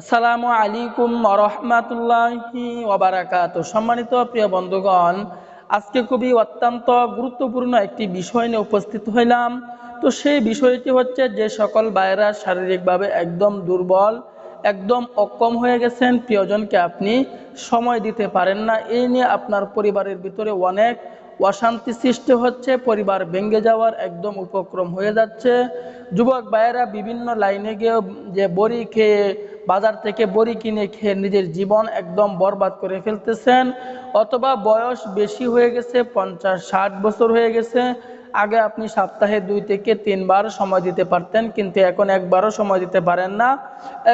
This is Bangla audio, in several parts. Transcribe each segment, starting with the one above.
আসসালামু আলাইকুম রহমাতুল্লাহি ওবারাকাত সম্মানিত প্রিয় বন্ধুগণ, আজকে খুবই অত্যন্ত গুরুত্বপূর্ণ একটি বিষয় নিয়ে উপস্থিত হইলাম। তো সেই বিষয়টি হচ্ছে যে সকল ভাইয়েরা শারীরিকভাবে একদম দুর্বল, একদম অক্ষম হয়ে গেছেন, প্রিয়জনকে আপনি সময় দিতে পারেন না। এই নিয়ে আপনার পরিবারের ভিতরে অনেক অশান্তি সৃষ্টি হচ্ছে, পরিবার ভেঙে যাওয়ার একদম উপক্রম হয়ে যাচ্ছে। যুবক ভাইয়েরা বিভিন্ন লাইনে গিয়ে যে বড়ি খেয়ে বাজার থেকে বড়ি কিনে খেয়ে নিজের জীবন একদম বরবাদ করে ফেলতেছেন, অথবা বয়স বেশি হয়ে গেছে, পঞ্চাশ, ষাট বছর হয়ে গেছে আগে আপনি সপ্তাহে দুই থেকে তিনবার সময় দিতে পারতেন, কিন্তু এখন একবারও সময় দিতে পারেন না।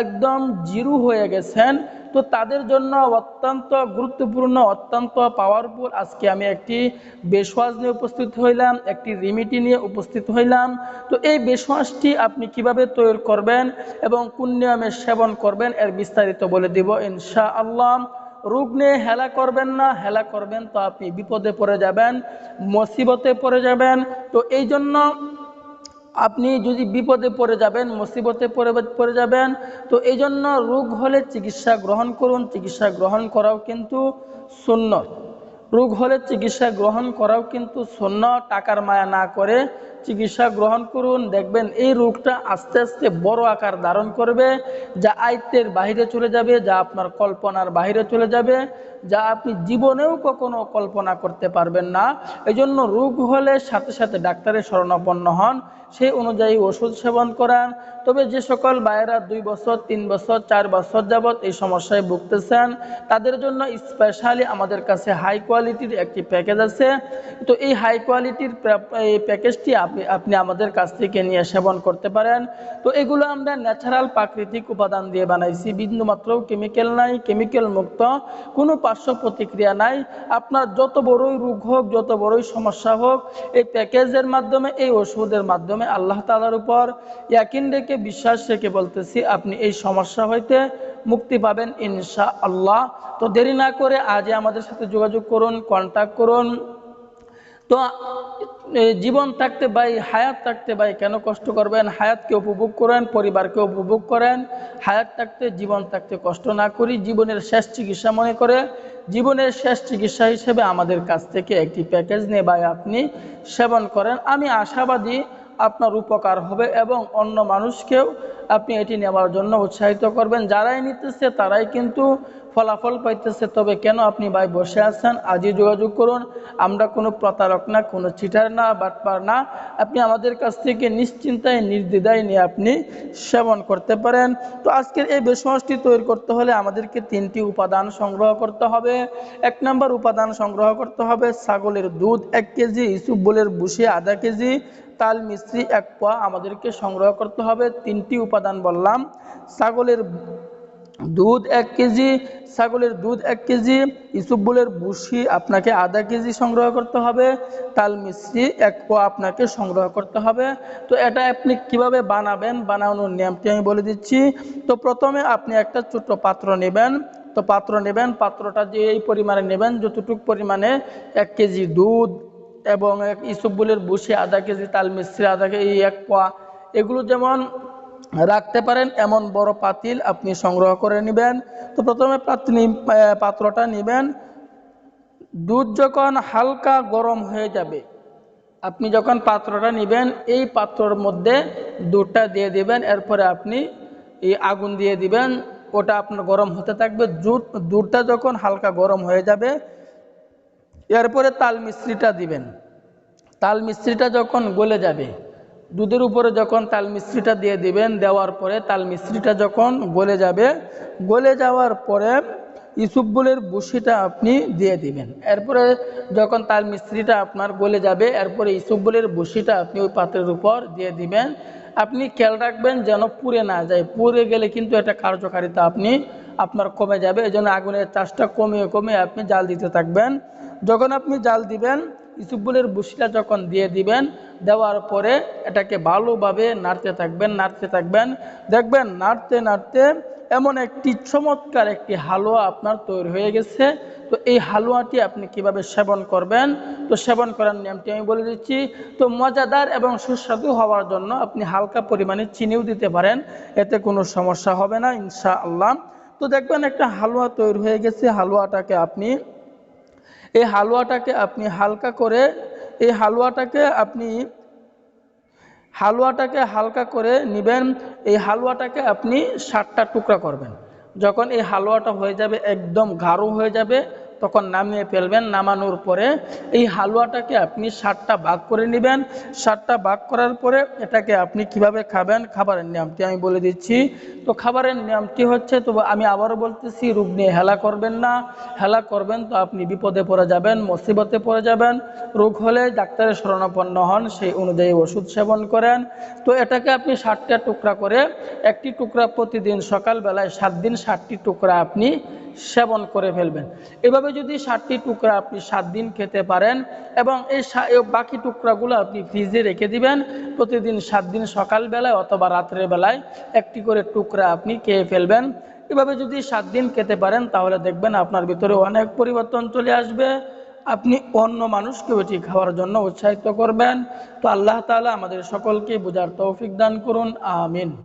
একদম জিরু হয়ে গেছেন। তো তাদের জন্য অত্যন্ত গুরুত্বপূর্ণ, অত্যন্ত পাওয়ারফুল আজকে আমি একটি বেশওয়াজ নিয়ে উপস্থিত হইলাম, একটি রিমিটি নিয়ে উপস্থিত হইলাম। তো এই বেশওয়াজটি আপনি কীভাবে তৈরি করবেন এবং কোন নিয়মে সেবন করবেন এর বিস্তারিত বলে দিব ইনশা আল্লাহ রোগ নিয়ে হেলা করবেন না, হেলা করবেন তো আপনি বিপদে পড়ে যাবেন, মুসিবতে পড়ে যাবেন। তো এই জন্য আপনি যদি বিপদে পড়ে যাবেন, মুসিবতে পড়ে পড়ে যাবেন, তো এই জন্য রোগ হলে চিকিৎসা গ্রহণ করুন, চিকিৎসা গ্রহণ করাও কিন্তু শূন্য রোগ হলে চিকিৎসা গ্রহণ করাও কিন্তু শূন্য টাকার মায়া না করে চিকিৎসা গ্রহণ করুন। দেখবেন এই রোগটা আস্তে আস্তে বড় আকার ধারণ করবে, যা আয়ত্তের বাহিরে চলে যাবে, যা আপনার কল্পনার বাহিরে চলে যাবে, যা আপনি জীবনেও কখনো কল্পনা করতে পারবেন না। এই জন্য রোগ হলে সাথে সাথে ডাক্তারের শরণাপন্ন হন। সেই অনুযায়ী ওষুধ সেবন করান। তবে যে সকল ভাইয়েরা দুই বছর, তিন বছর, চার বছর যাবৎ এই সমস্যায় ভুগতেছেন, তাদের জন্য স্পেশালি আমাদের কাছে হাই কোয়ালিটির একটি প্যাকেজ আছে। তো এই হাই কোয়ালিটির প্যাকেজটি আপনি আপনি আমাদের কাছ থেকে নিয়ে সেবন করতে পারেন। তো এগুলো আমরা ন্যাচারাল প্রাকৃতিক উপাদান দিয়ে বানাইছি। বিন্দুমাত্র কেমিক্যাল নাই কেমিক্যাল মুক্ত, কোনো পার্শ্ব প্রতিক্রিয়া নাই। আপনার যত বড়ই রোগ হোক, যত বড়ই সমস্যা হোক, এই প্যাকেজের মাধ্যমে, এই ওষুধের মাধ্যমে আল্লাহ তালার উপর ইয়াকিন রেখে বিশ্বাস রেখে বলতেছি, আপনি এই সমস্যা হইতে মুক্তি পাবেন ইনশা আল্লাহ তো দেরি না করে আজই আমাদের সাথে যোগাযোগ করুন কন্ট্যাক্ট করুন। তো জীবন থাকতে ভাই, হায়াত থাকতে ভাই, কেন কষ্ট করবেন? হায়াতকে উপভোগ করেন, পরিবারকে উপভোগ করেন। হায়াত থাকতে, জীবন থাকতে কষ্ট না করি, জীবনের শেষ চিকিৎসা মনে করে। জীবনের শেষ চিকিৎসা হিসেবে আমাদের কাছ থেকে একটি প্যাকেজ নিয়ে ভাই আপনি সেবন করেন। আমি আশাবাদী আপনার উপকার হবে এবং অন্য মানুষকেও আপনি এটি নেওয়ার জন্য উৎসাহিত করবেন। যারাই নিতেছে তারাই কিন্তু ফলাফল পাইতেছে। তবে কেন আপনি ভাই বসে আছেন? আজই যোগাযোগ করুন। আমরা কোনো প্রতারক না, কোনো চিটার না, বাটপার না। আপনি আমাদের কাছ থেকে নিশ্চিন্তায়, নির্দ্বিধায় নিয়ে আপনি সেবন করতে পারেন। তো আজকের এই বেশমাসটি তৈরি করতে হলে আমাদেরকে তিনটি উপাদান সংগ্রহ করতে হবে। এক নম্বর উপাদান সংগ্রহ করতে হবে ছাগলের দুধ এক কেজি ইসুবলের বুসি আধা কেজি, তাল মিস্ত্রি এক পোয়া আমাদেরকে সংগ্রহ করতে হবে। তিনটি উপাদান বললাম, ছাগলের দুধ এক কেজি, ছাগলের দুধ এক কেজি ইসুবুলের বুসি আপনাকে আধা কেজি সংগ্রহ করতে হবে, তাল মিশ্রি এক পোয়া আপনাকে সংগ্রহ করতে হবে। তো এটা আপনি কীভাবে বানাবেন, বানানোর নিয়মটি আমি বলে দিচ্ছি। তো প্রথমে আপনি একটা ছোট্ট পাত্র নেবেন। তো পাত্র নেবেন, পাত্রটা যে এই পরিমাণে নেবেন, যতটুক পরিমাণে এক কেজি দুধ এবং এক ইসুবুলের বুসি আধা কেজি, তাল মিশ্রি আধা কেজি, এক পোয়া এগুলো যেমন রাখতে পারেন, এমন বড় পাতিল আপনি সংগ্রহ করে নেবেন। তো প্রথমে পাত্র পাত্রটা নেবেন। দুধ যখন হালকা গরম হয়ে যাবে, আপনি যখন পাত্রটা নেবেন, এই পাত্রর মধ্যে দুধটা দিয়ে দিবেন। এরপরে আপনি এই আগুন দিয়ে দিবেন, ওটা আপনার গরম হতে থাকবে। দুধ, দুধটা যখন হালকা গরম হয়ে যাবে, এরপরে তাল মিস্ত্রিটা দিবেন। তাল মিস্ত্রিটা যখন গলে যাবে দুধের উপরে যখন তাল মিস্ত্রিটা দিয়ে দিবেন, দেওয়ার পরে তাল মিস্ত্রিটা যখন গলে যাবে, গলে যাওয়ার পরে ইসুবগুলের বুসিটা আপনি দিয়ে দিবেন। এরপরে যখন তাল মিস্ত্রিটা আপনার গলে যাবে, এরপরে ইসুবগুলের বুসিটা আপনি ওই পাত্রের উপর দিয়ে দিবেন। আপনি খেয়াল রাখবেন যেন পুড়ে না যায়। পুড়ে গেলে কিন্তু এটা কার্যকারিতা আপনি, আপনার কমে যাবে। এই জন্য আগুনের চাষটা কমিয়ে কমিয়ে আপনি জাল দিতে থাকবেন। যখন আপনি জাল দিবেন ইসুবুলের বুসিটা যখন দিয়ে দিবেন, দেওয়ার পরে এটাকে ভালোভাবে নাড়তে থাকবেন নাড়তে থাকবেন। দেখবেন নাড়তে নাড়তে এমন একটি চমৎকার একটি হালুয়া আপনার তৈরি হয়ে গেছে। তো এই হালুয়াটি আপনি কীভাবে সেবন করবেন? তো সেবন করার নিয়মটি আমি বলে দিচ্ছি। তো মজাদার এবং সুস্বাদু হওয়ার জন্য আপনি হালকা পরিমাণে চিনিও দিতে পারেন। এতে কোনো সমস্যা হবে না ইনশা আল্লাহ তো দেখবেন একটা হালুয়া তৈরি হয়ে গেছে। হালুয়াটাকে আপনি এই হালুয়াটাকে আপনি হালকা করে, এই হালুয়াটাকে আপনি, হালুয়াটাকে হালকা করে নেবেন, এই হালুয়াটাকে আপনি ষাটটা টুকরা করবেন। যখন এই হালুয়াটা হয়ে যাবে একদম গাঢ় হয়ে যাবে তখন নামিয়ে ফেলবেন, নামানোর পরে এই হালুয়াটাকে আপনি ষাটটা ভাগ করে নেবেন। ষাটটা ভাগ করার পরে এটাকে আপনি কীভাবে খাবেন, খাবারের নিয়মটি আমি বলে দিচ্ছি। তো খাবারের নিয়মটি হচ্ছে তো আমি আবারও বলতেছি রোগ নিয়ে হেলা করবেন না। হেলা করবেন তো আপনি বিপদে পড়ে যাবেন, মুসিবতে পড়ে যাবেন। রোগ হলে ডাক্তারের শরণাপন্ন হন, সেই অনুযায়ী ওষুধ সেবন করেন। তো এটাকে আপনি ষাটটা টুকরা করে, একটি টুকরা প্রতিদিন সকালবেলায় সাত দিন ষাটটি টুকরা আপনি সেবন করে ফেলবেন। এভাবে যদি ষাটটি টুকরা আপনি সাত দিন খেতে পারেন এবং এই বাকি টুকরাগুলো আপনি ফ্রিজে রেখে দিবেন, প্রতিদিন সাত দিন সকালবেলায় অথবা রাত্রের বেলায় একটি করে টুকরা আপনি খেয়ে ফেলবেন। এভাবে যদি সাত দিন খেতে পারেন, তাহলে দেখবেন আপনার ভিতরে অনেক পরিবর্তন চলে আসবে। আপনি অন্য মানুষকেও এটি খাওয়ার জন্য উৎসাহিত করবেন। তো আল্লাহ তাআলা আমাদের সকলকে বোঝার তৌফিক দান করুন। আমিন।